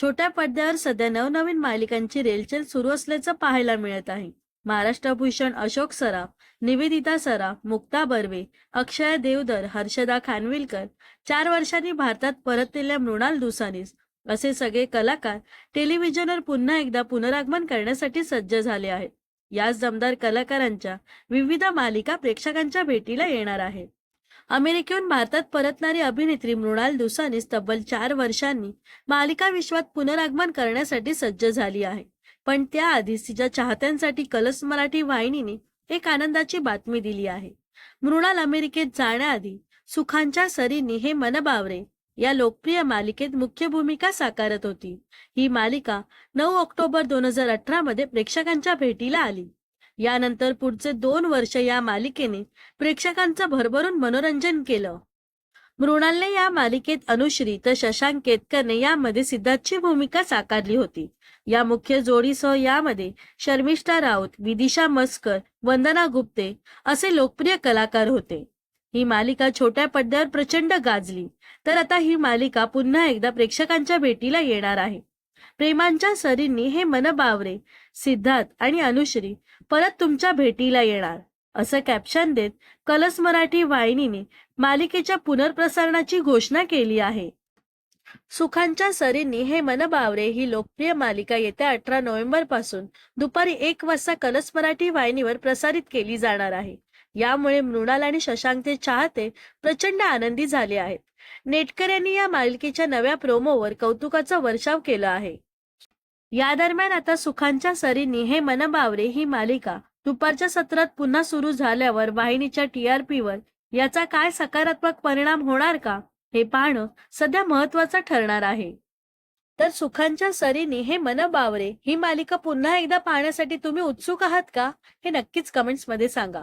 छोट्या पडद्यावर सध्या नवनवीन मालिकांची रेलचेल सुरू असल्याचं पाहायला मिळत आहे. महाराष्ट्र भूषण अशोक सराफ निवेदिता सराफ मुक्ता बर्वे अक्षय देवधर हर्षदा खानविलकर चार वर्षांनी भारतात परतलेल्या मृणाल दुसानीस असे सगळे कलाकार टेलिव्हिजनवर पुन्हा एकदा पुनरागमन करण्यासाठी सज्ज झाले आहेत. याच दमदार कलाकारांच्या विविध मालिका प्रेक्षकांच्या भेटीला येणार आहेत. अमेरिकेहून भारतात परतणारी अभिनेत्री मृणाल दुसानीस तब्बल चार वर्षांनी मालिका विश्वात पुनरागमन करण्यासाठी सज्ज झाली आहे. पण त्याआधीच तिच्या चाहत्यांसाठी कलस मराठी वाहिनीने एक आनंदाची बातमी दिली आहे. मृणाल अमेरिकेत जाण्याआधी सुखांच्या सरींनी हे मन बावरे या लोकप्रिय मालिकेत मुख्य भूमिका साकारत होती. ही मालिका नऊ ऑक्टोबर दोन हजार अठरा मध्ये प्रेक्षकांच्या भेटीला आली. यानंतर पुढचे दोन वर्ष या मालिकेने प्रेक्षकांचं भरभरून मनोरंजन केलं. मृणालने या मालिकेत अनुश्री तर शशांक केतकरने यामध्ये सिद्धार्थची भूमिका साकारली होती. या मुख्य जोडीसह यामध्ये शर्मिष्ठा राऊत विदिशा मस्कर वंदना गुप्ते असे लोकप्रिय कलाकार होते. ही मालिका छोट्या पडद्यावर प्रचंड गाजली. तर आता ही मालिका पुन्हा एकदा प्रेक्षकांच्या भेटीला येणार आहे. प्रेमांच्या सरींनी हे मन बावरे सिद्धार्थ आणि अनुश्री परत तुमच्या भेटीला येणार. असं कॅप्शन देत कलस मराठी वाहिनीने मालिकेच्या पुनर्प्रसारणाची घोषणा केली आहे. सुखांच्या सरींनी हे मनबावरे ही लोकप्रिय मालिका येत्या अठरा नोव्हेंबरपासून दुपारी एक वाजता कलस मराठी वाहिनीवर प्रसारित केली जाणार आहे. यामुळे मृणाल आणि शशांकचे चाहते प्रचंड आनंदी झाले आहेत. नेटकर यांनी या मालिकेच्या नव्या प्रोमोवर कौतुकाचा वर्षाव केला आहे. या दरम्यान आता सुखांच्या सरींनी हे मन बावरे ही मालिका दुपारच्या सत्रात पुन्हा सुरू झाल्यावर वाहिनीच्या टीआरपी वर याचा काय सकारात्मक परिणाम होणार का हे पाहणं सध्या महत्वाचं ठरणार आहे. तर सुखांच्या सरीने हे मन बावरे ही मालिका पुन्हा एकदा पाहण्यासाठी तुम्ही उत्सुक आहात का हे नक्कीच कमेंट्समध्ये सांगा.